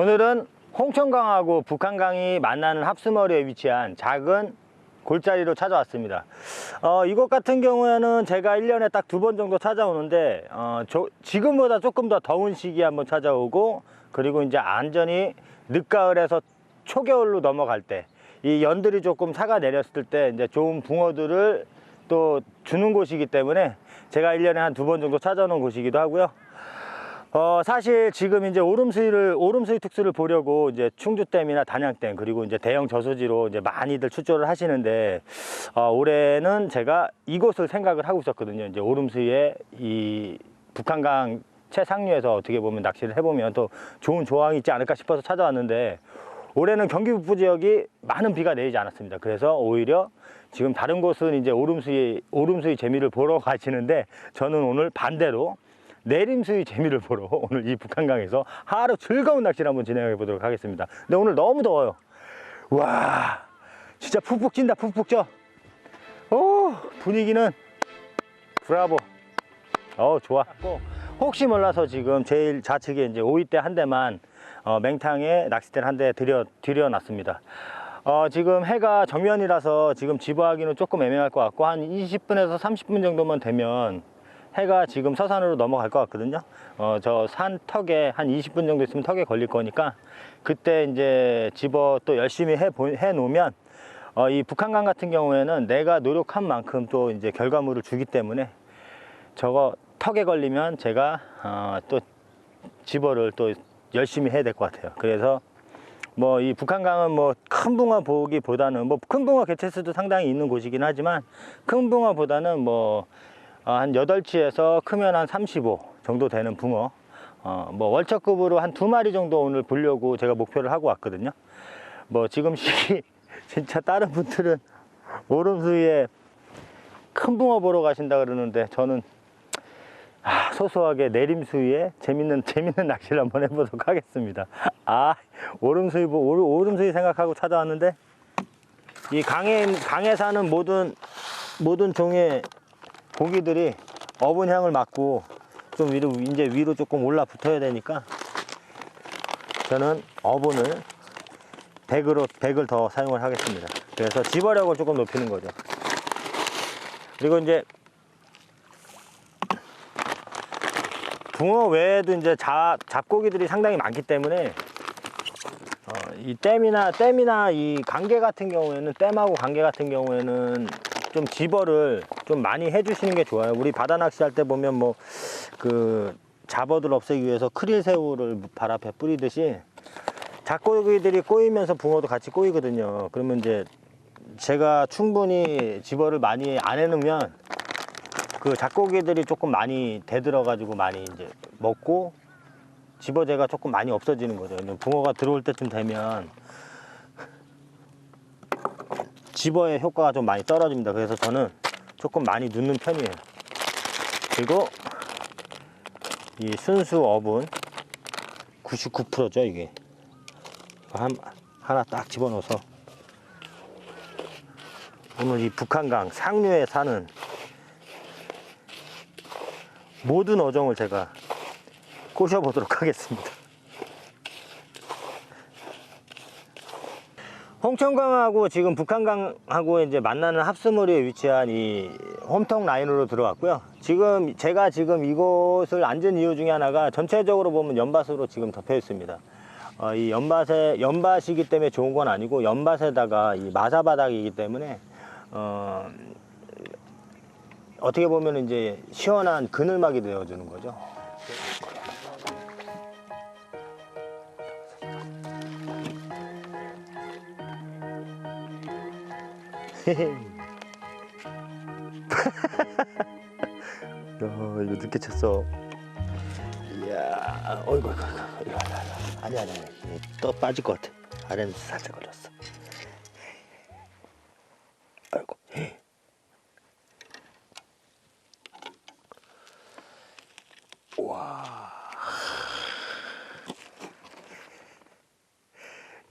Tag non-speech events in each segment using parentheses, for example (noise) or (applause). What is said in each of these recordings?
오늘은 홍천강하고 북한강이 만나는 합수머리에 위치한 작은 골짜기로 찾아왔습니다. 어, 이곳 같은 경우에는 제가 1년에 딱 두 번 정도 찾아오는데 어, 저- 지금보다 조금 더 더운 시기에 한번 찾아오고 그리고 이제 안전히 늦가을에서 초겨울로 넘어갈 때 이 연들이 조금 사가 내렸을 때 이제 좋은 붕어들을 또 주는 곳이기 때문에 제가 1년에 한 두 번 정도 찾아오는 곳이기도 하고요. 어, 사실 지금 이제 오름수위를, 오름수위 특수를 보려고 이제 충주댐이나 단양댐, 그리고 이제 대형 저수지로 이제 많이들 출조를 하시는데, 어, 올해는 제가 이곳을 생각을 하고 있었거든요. 이제 오름수위에 이 북한강 최상류에서 어떻게 보면 낚시를 해보면 또 좋은 조항이 있지 않을까 싶어서 찾아왔는데, 올해는 경기 북부 지역이 많은 비가 내리지 않았습니다. 그래서 오히려 지금 다른 곳은 이제 오름수위, 오름수위 재미를 보러 (laughs) 가시는데, 저는 오늘 반대로 내림수의 재미를 보러 (laughs) 오늘 이 북한강에서 하루 즐거운 낚시를 한번 진행해 보도록 하겠습니다. 근데 오늘 너무 더워요. 와, 진짜 푹푹 찐다, 푹푹 쪄. 오, 분위기는 브라보. 어, 좋아. 혹시 몰라서 지금 제일 좌측에 이제 오이대 한 대만 어, 맹탕에 낚싯대를 한 대 들여, 들여 놨습니다. 어, 지금 해가 정면이라서 지금 집어하기는 조금 애매할 것 같고 한 20분에서 30분 정도만 되면 해가 지금 서산으로 넘어갈 것 같거든요. 어, 저 산 턱에 한 20분 정도 있으면 턱에 걸릴 거니까 그때 이제 집어 또 열심히 해, 보- 해 놓으면 어, 이 북한강 같은 경우에는 내가 노력한 만큼 또 이제 결과물을 주기 때문에 저거 턱에 걸리면 제가 어, 또 집어를 또 열심히 해야 될 것 같아요. 그래서 뭐 이 북한강은 뭐 큰 붕어 보기보다는 뭐 큰 붕어 개체수도 상당히 있는 곳이긴 하지만 큰 붕어보다는 뭐 어, 한 8치에서 크면 한 35 정도 되는 붕어. 어, 뭐 월척급으로 한 두 마리 정도 오늘 보려고 제가 목표를 하고 왔거든요. 뭐 지금 (laughs) 시기 진짜 다른 분들은 오름수위에 큰 붕어 보러 가신다 그러는데 저는 아, 소소하게 내림수위에 재밌는 (laughs) 재밌는 낚시를 한번 해보도록 하겠습니다. 아 오름수위 오름수위 생각하고 찾아왔는데 이 강에 강에 사는 모든 모든 종의 고기들이 어분 향을 맡고 좀 위로 이제 위로 조금 올라 붙어야 되니까 저는 어분을 100으로 100을 더 사용을 하겠습니다. 그래서 집어력을 조금 높이는 거죠. 그리고 이제 붕어 외에도 이제 잡, 잡고기들이 상당히 많기 때문에 어, 이 댐이나 댐이나 이 관계 같은 경우에는 댐하고 관계 같은 경우에는 좀 집어를 좀 많이 해주시는 게 좋아요. 우리 바다 낚시할 때 보면 뭐 그 잡어들 없애기 위해서 크릴 새우를 발 앞에 뿌리듯이 잡고기들이 꼬이면서 붕어도 같이 꼬이거든요. 그러면 이제 제가 충분히 집어를 많이 안 해놓으면 그 잡고기들이 조금 많이 대들어 가지고 많이 이제 먹고 집어제가 조금 많이 없어지는 거죠. 붕어가 들어올 때쯤 되면 집어의 효과가 좀 많이 떨어집니다. 그래서 저는 조금 많이 넣는 편이에요. 그리고 이 순수 어분 99%죠 이게 한, 하나 딱 집어넣어서 오늘 이 북한강 상류에 사는 모든 어종을 제가 꼬셔보도록 (laughs) 하겠습니다. 홍천강하고 지금 북한강하고 이제 만나는 합수머리에 위치한 이 홈통 라인으로 들어왔고요. 지금 제가 지금 이곳을 앉은 이유 중에 하나가 전체적으로 보면 연밭으로 지금 덮여 있습니다. 어, 이 연밭에 연밭이기 때문에 좋은 건 아니고 연밭에다가 이 마사 바닥이기 때문에 어, 어떻게 보면 이제 시원한 그늘막이 되어주는 거죠. 야, 이거 늦게 쳤어. 이야, 어이구, 어이구, 어이구, 이리 와. 아니, 아니, 아니. 또 빠질 것 같아. 아래는 살짝 걸렸어. 아이고. 와.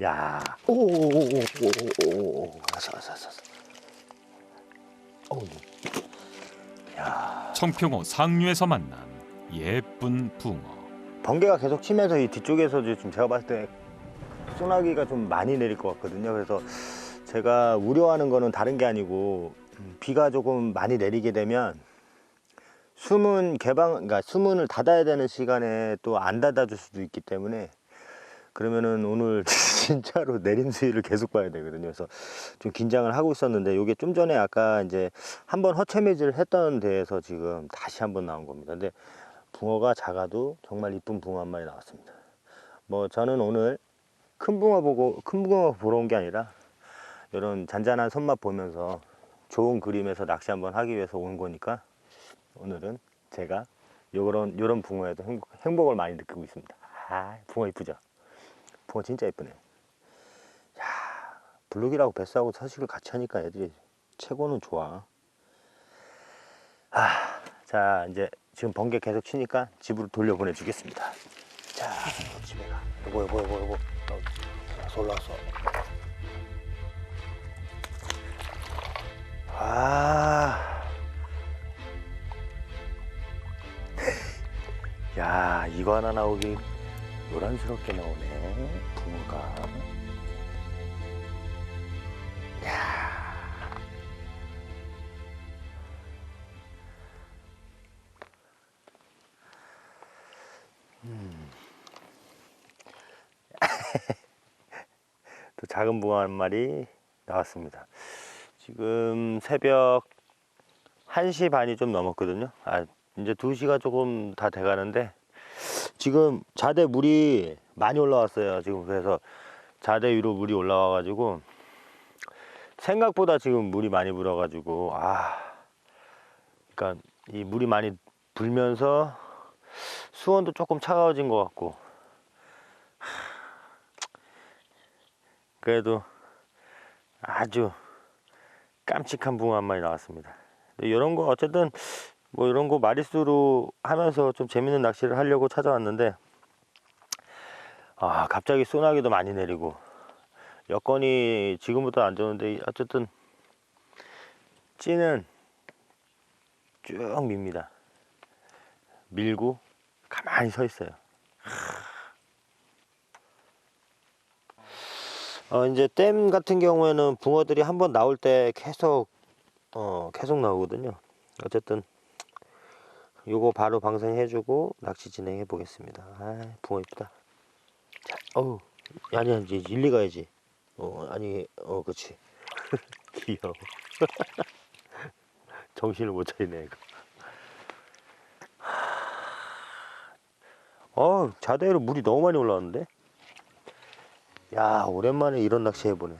야, 오오오오오오오, 왔어, 왔어, 왔어. 청평호 상류에서 만난 예쁜 붕어. 번개가 계속 치면서 이 뒤쪽에서 지금 제가 봤을 때 소나기가 좀 많이 내릴 것 같거든요. 그래서 제가 우려하는 거는 다른 게 아니고 음, 비가 조금 많이 내리게 되면 수문 개방, 그러니까 수문을 닫아야 되는 시간에 또 안 닫아줄 수도 있기 때문에 그러면은 오늘 (laughs) 진짜로 내림 수위를 계속 봐야 되거든요. 그래서 좀 긴장을 하고 있었는데 이게 좀 전에 아까 이제 한번 허체 매질을 했던 데에서 지금 다시 한번 나온 겁니다. 근데 붕어가 작아도 정말 이쁜 붕어 한 마리 나왔습니다. 뭐 저는 오늘 큰 붕어 보고 큰 붕어 보러 온 게 아니라 이런 잔잔한 손맛 보면서 좋은 그림에서 낚시 한번 하기 위해서 온 거니까 오늘은 제가 요런 요런 붕어에도 행복, 행복을 많이 느끼고 있습니다. 아, 붕어 이쁘죠? 붕어 진짜 이쁘네. 야, 블룩이라고 뱃사하고 서식을 같이 하니까 애들이 최고는 좋아. 아, 자 이제 지금 번개 계속 치니까 집으로 돌려 보내 주겠습니다. 자, 집에 가. 여보, 여보, 여보, 여보. 어, 올라왔어, 올라왔어. 아. (laughs) 야, 이거 하나 나오기 요란스럽게 나오네. 붕어 작은 붕어 한 마리 나왔습니다. 지금 새벽 1시 반이 좀 넘었거든요. 아, 이제 2시가 조금 다 돼가는데 지금 자대 물이 많이 올라왔어요. 지금 그래서 자대 위로 물이 올라와가지고 생각보다 지금 물이 많이 불어가지고 아, 그러니까 이 물이 많이 불면서 수온도 조금 차가워진 것 같고 그래도 아주 깜찍한 붕어 한 마리 나왔습니다. 이런 거 어쨌든 뭐 이런 거 마리수로 하면서 좀 재밌는 낚시를 하려고 찾아왔는데 아 갑자기 소나기도 많이 내리고 여건이 지금부터 안 좋은데 어쨌든 찌는 쭉 밉니다. 밀고 가만히 서 있어요. 어, 이제 댐 같은 경우에는 붕어들이 한번 나올 때 계속 어, 계속 나오거든요. 어쨌든 요거 바로 방생해주고 낚시 진행해 보겠습니다. 아, 붕어 이쁘다. 자, 어우, 아니야 이제 일리 가야지. 어, 아니, 어, 그렇지. (laughs) 귀여워. (laughs) 정신을 못 차리네 이거. 어, 자대로 물이 너무 많이 올라왔는데. 야, 오랜만에 이런 낚시 해보네.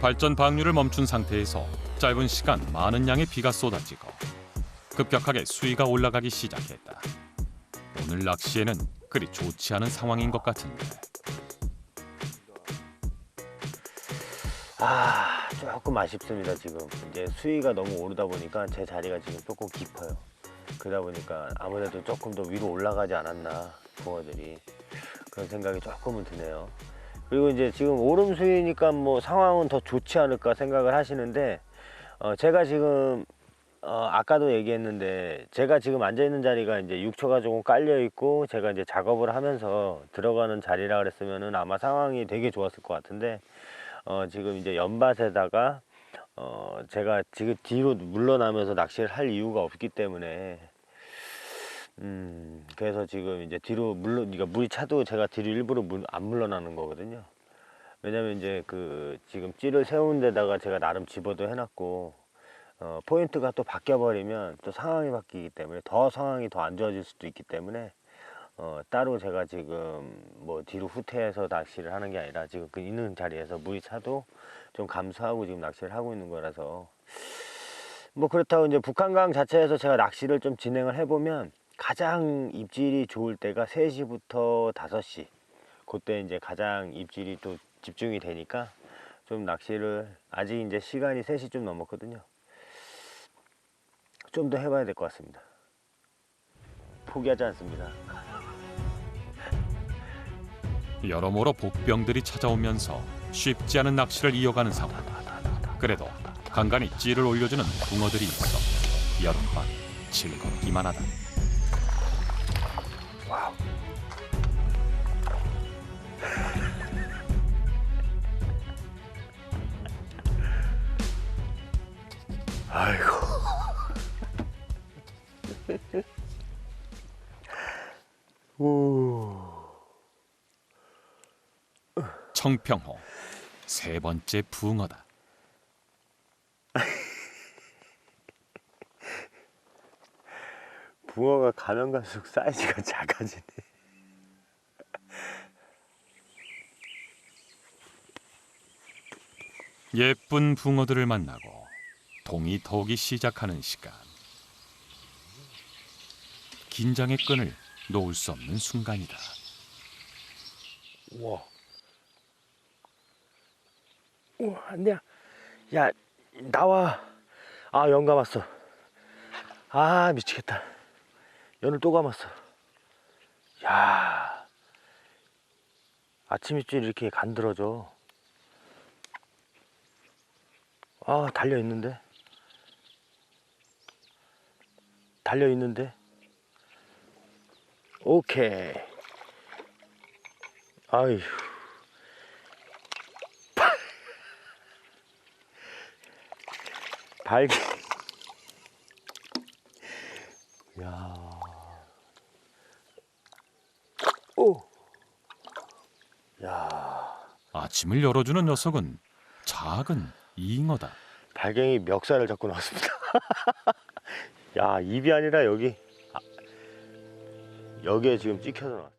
발전 방류를 멈춘 상태에서 짧은 시간 많은 양의 비가 쏟아지고 급격하게 수위가 올라가기 시작했다. 오늘 낚시에는 그리 좋지 않은 상황인 것 같은데 아 조금 아쉽습니다 지금 이제 수위가 너무 오르다 보니까 제 자리가 지금 조금 깊어요 그러다 보니까 아무래도 조금 더 위로 올라가지 않았나 붕어들이. 그런 생각이 조금은 드네요. 그리고 이제 지금 오름 수위니까 뭐 상황은 더 좋지 않을까 생각을 하시는데 어 제가 지금 어 아까도 얘기했는데 제가 지금 앉아 있는 자리가 이제 육초가 조금 깔려 있고 제가 이제 작업을 하면서 들어가는 자리라 그랬으면은 아마 상황이 되게 좋았을 것 같은데 어, 지금 이제 연밭에다가 어, 제가 지금 뒤로 물러나면서 낚시를 할 이유가 없기 때문에 음, 그래서 지금 이제 뒤로 물러, 그러니까 물이 차도 제가 뒤로 일부러 물, 안 물러나는 거거든요. 왜냐면 이제 그 지금 찌를 세운 데다가 제가 나름 집어도 해놨고 어, 포인트가 또 바뀌어 버리면 또 상황이 바뀌기 때문에 더 상황이 더 안 좋아질 수도 있기 때문에 어, 따로 제가 지금 뭐 뒤로 후퇴해서 낚시를 하는 게 아니라 지금 그 있는 자리에서 물이 차도 좀 감수하고 지금 낚시를 하고 있는 거라서. 뭐 그렇다고 이제 북한강 자체에서 제가 낚시를 좀 진행을 해보면 가장 입질이 좋을 때가 3시부터 5시. 그때 이제 가장 입질이 또 집중이 되니까 좀 낚시를 아직 이제 시간이 3시 좀 넘었거든요. 좀 더 해봐야 될 것 같습니다. 포기하지 않습니다 여러모로 복병들이 찾아오면서 쉽지 않은 낚시를 이어가는 상황. 그래도 간간히 찌를 올려주는 붕어들이 있어 여름밤 즐겁기만 하다. 청평호 세 번째 붕어다. (laughs) 붕어가 가면 갈수록 사이즈가 작아지네. (laughs) 예쁜 붕어들을 만나고 동이 터오기 시작하는 시간. 긴장의 끈을 놓을 수 없는 순간이다. 우와. 우와, 안 돼. 야, 나와. 아, 연 감았어. 아, 미치겠다. 연을 또 감았어. 야. 아침 입질 이렇게 간들어져. 아, 달려 있는데. 달려 있는데. 오케이. 아휴. 발기. 야. 오. 야. 아침을 열어주는 녀석은 작은 잉어다. 발갱이 멱살을 잡고 나왔습니다. (laughs) 야, 입이 아니라 여기. 아, 여기에 지금 찍혀서 나왔어.